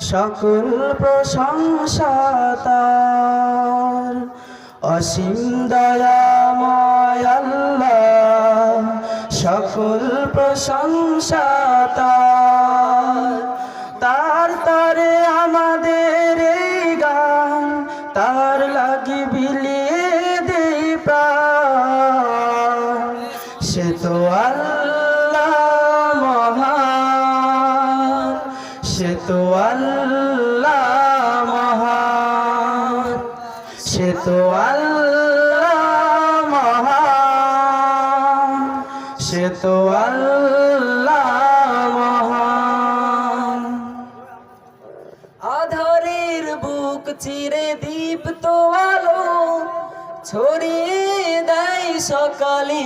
সকল প্রশংসা তার। অসীম দয়াময় সকল প্রশংসা তার। তার আমাদের এই গান, তার লাগি বিলিয়ে সে তো আল্লাহ মহান। সে তো আল্লাহ মহান। সে তো আল্লাহ মহান। আধারের বুক চিরে দীপ্ত আলো ছড়িয়ে দেয় সকালে।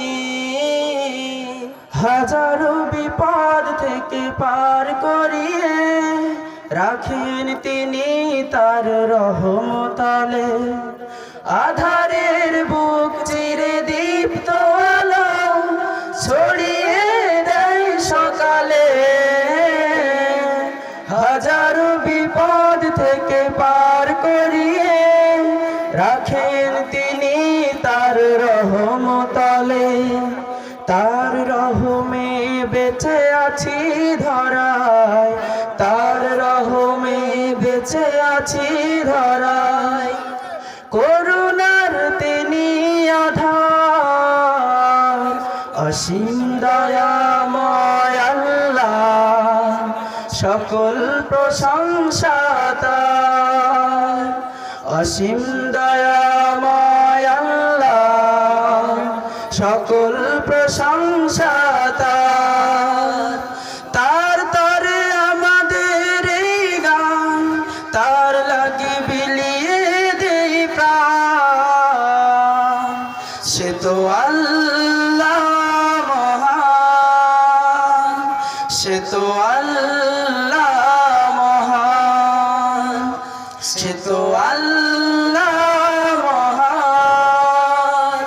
হাজারো বিপদ থেকে পার করিয়ে রাখেন তিনি তার রহমতালে। আধারের বেঁচে আছি ধরায় করুণার তিনি আধার। অসীম দয়াময় আল্লাহ, সকল প্রশংসা অসীম দয়াময় আল্লাহ, সকল প্রশংসা আল্লাহ মহান। সে তো আল্লাহ মহান। সে তো আল্লাহ মহান।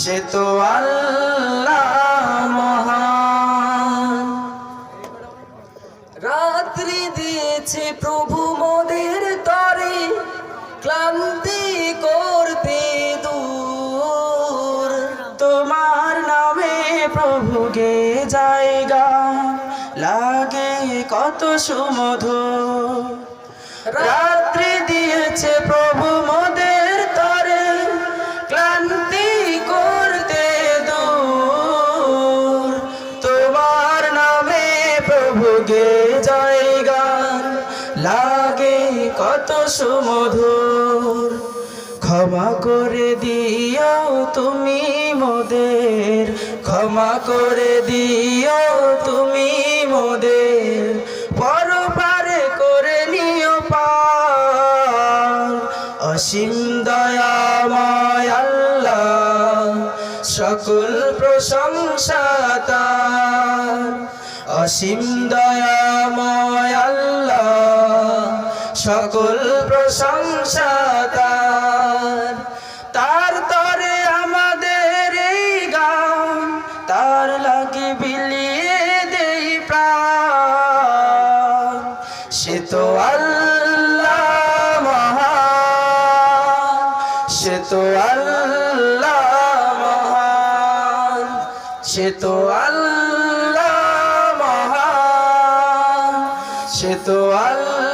সে তো আল্লাহ মহান। রাত্রি দিয়েছে প্রভু নামে প্রভু গে জায়গা? লাগে কত সুমধুর। রাত্রি দিয়েছে প্রভু মোদের তরে, ক্লান্তি করতে দূর। তোমার নামে প্রভু গে জায়গা? লাগে কত সুমধুর। ক্ষমা করে দিও তুমি মোদের, ক্ষমা করে দিও তুমি মোদের, পরপারে করে নিও পার। অসীম দয়াময় আল্লাহ, সকল প্রশংসা অসীম দয়াময় আল্লাহ, সকল প্রশংসা সে তো আল্লাহ মহান সে তো আল্লাহ মহান সে তো আল্লাহ